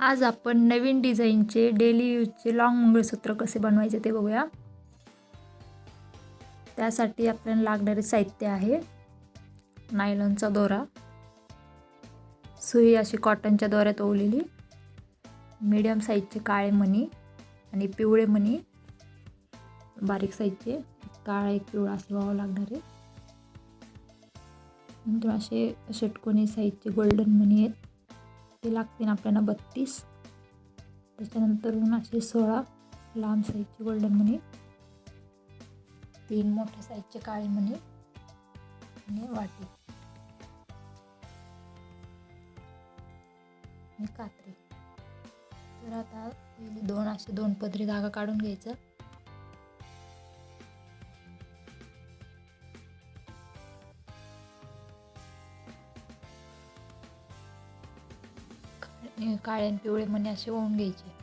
आज आपण नवीन डिझाईनचे डेली यूजचे लॉंग मंगळसूत्र कसे बनवायचे ते बघूया. त्यासाठी आपल्याला लागणारे साहित्य आहे नायलॉनचा दोरा. सुई अशी कॉटनच्या दोऱ्यात ओवलेली. मीडियम साईजचे काळे मणी आणि पिवळे मणी. बारीक साईजचे काळा एक पिवळा असे व्हावं लागणार. आहे नंतर असे षटकोनी साईजचे गोल्डन मणी आहेत. ते लागतील आपल्याला बत्तीस. त्याच्यानंतर असे सोळा लांब साईजचे गोल्डन मनी तीन मोठ्या साईजचे काळे मणी आणि वाटी. आणि कात्री. तर आता दोन असे दोन पदरी धागा काढून घ्यायचं. काळे आणि पिवळे मणी असे होऊन घ्यायचे.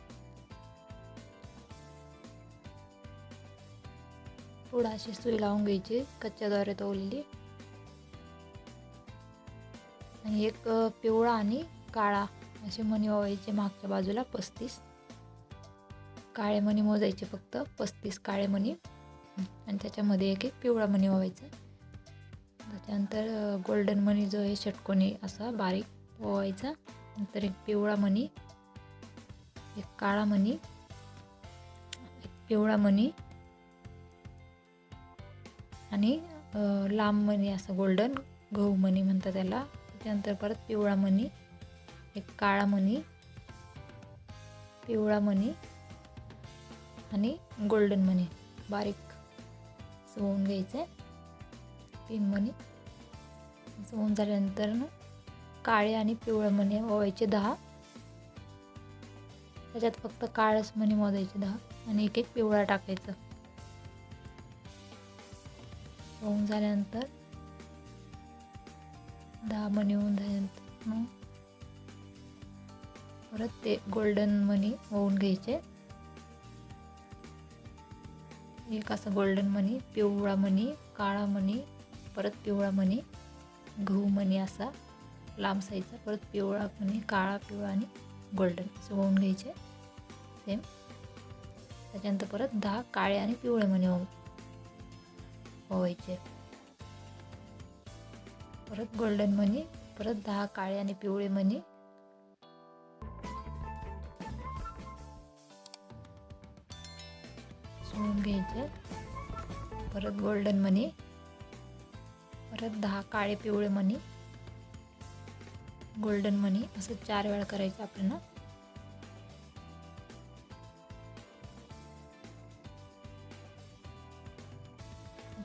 पुढं अशी सुई लावून घ्यायची कच्च्याद्वारे तोवलेली आणि एक पिवळा आणि काळा असे मणी वावायचे मागच्या बाजूला पस्तीस. काळे मणी मोजायचे फक्त पस्तीस काळे मणी. आणि त्याच्यामध्ये एक एक पिवळा मणी वावायचा त्याच्यानंतर गोल्डन मणी जो आहे षटकोनी असा बारीक ओवायचा नंतर एक पिवळा मणी एक काळा मणी एक पिवळा मणी आणि लांब मणी असं गोल्डन गहू मणी म्हणतात त्याला. त्यानंतर परत पिवळा मणी एक काळा मणी पिवळा मणी आणि गोल्डन मणी बारीक असं होऊन घ्यायचं आहे तीन मणी सोहून होऊन झाल्यानंतर ना काळे आणि पिवळे मणी ओवायचे दहा. त्याच्यात फक्त काळच मणी मोजायचे दहा आणि एक एक पिवळा टाकायचं. होऊन झाल्यानंतर दहा मणी होऊन झाल्यानंतर मग परत ते गोल्डन मणी होऊन घ्यायचे. एक असं गोल्डन मणी पिवळा मणी काळा मणी परत पिवळा मणी गहू मणी असा. लांब साईजचा परत पिवळा म्हणजे काळा पिवळा आणि गोल्डन असं होऊन घ्यायचे. सेम त्याच्यानंतर परत दहा काळे आणि पिवळे मणी हो परत गोल्डन मनी परत दहा काळे आणि पिवळे मणी. सोडून घ्यायचे. परत गोल्डन मनी परत दहा काळे पिवळे मणी. गोल्डन मनी असं चार वेळा करायचं आपल्याला.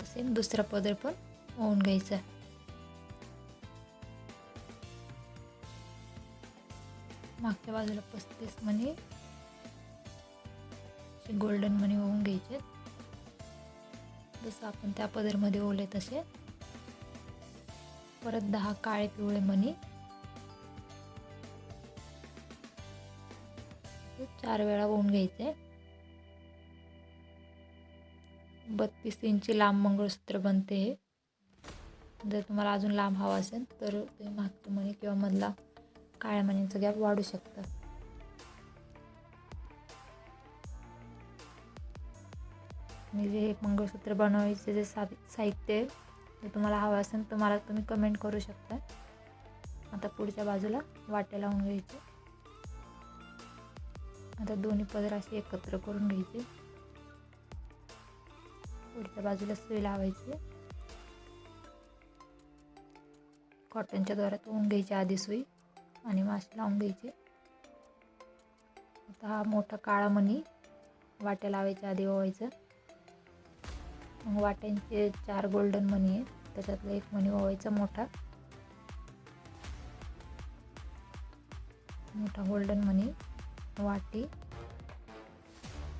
सेम दुसरा पदर पण होऊन घ्यायचा. मागच्या बाजूला पस्तीस मनी गोल्डन मनी होऊन घ्यायचे. जसं आपण त्या पदरमध्ये ओले तसे. परत दहा काळे पिवळे मनी चार वेळा होऊन घ्यायचे. बत्तीस इंची लांब मंगळसूत्र बनते हे. जर तुम्हाला अजून लांब हवा असेल तर तुम्ही मागचं मणी किंवा मधला काळ्या मणींचा गॅप वाढू शकता. मी जे मंगळसूत्र बनवायचे जे सा साहित्य आहे ते तुम्हाला हवं असेल तर मला तुम्ही कमेंट करू शकता. आता पुढच्या बाजूला वाटे लावून घ्यायचे. आता दोन्ही पदर असे एकत्र करून घ्यायचे. पुढच्या बाजूला सुई लावायची. कॉटनच्या दोऱ्यात होऊन घ्यायची आधी सुई आणि मासे लावून घ्यायची. आता हा मोठा काळा मणी वाट्या लावायच्या आधी ओवायचं. मग वाट्यांचे चार गोल्डन मणी आहेत. त्याच्यातलं एक मणी ओवायचा मोठा. मोठा गोल्डन मनी वाटी.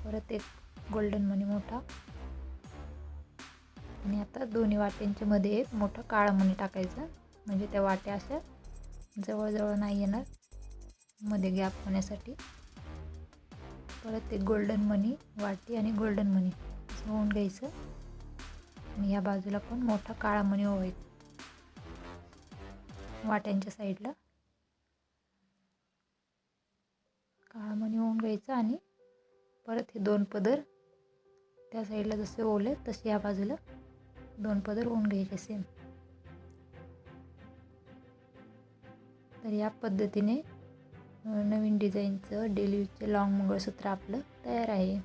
परत एक गोल्डन मनी मोठा. आणि आता दोन्ही वाट्यांच्या मध्ये एक मोठा काळा मणी टाकायचा. म्हणजे त्या वाट्या अशा जवळजवळ नाही येणार. मध्ये गॅप होण्यासाठी परत एक गोल्डन मनी वाटी आणि गोल्डन मनी असं होऊन घ्यायचं. आणि या बाजूला पण मोठा काळा मणी ओवायचा. वाट्यांच्या साईडला काळा होऊन घ्यायचं आणि परत हे दोन पदर त्या साईडला जसे ओले तसे या बाजूला दोन पदर होऊन घ्यायचे सेम तर या पद्धतीने नवीन डिझाईनचं डेली लाँग मंगळसूत्र आपलं तयार आहे.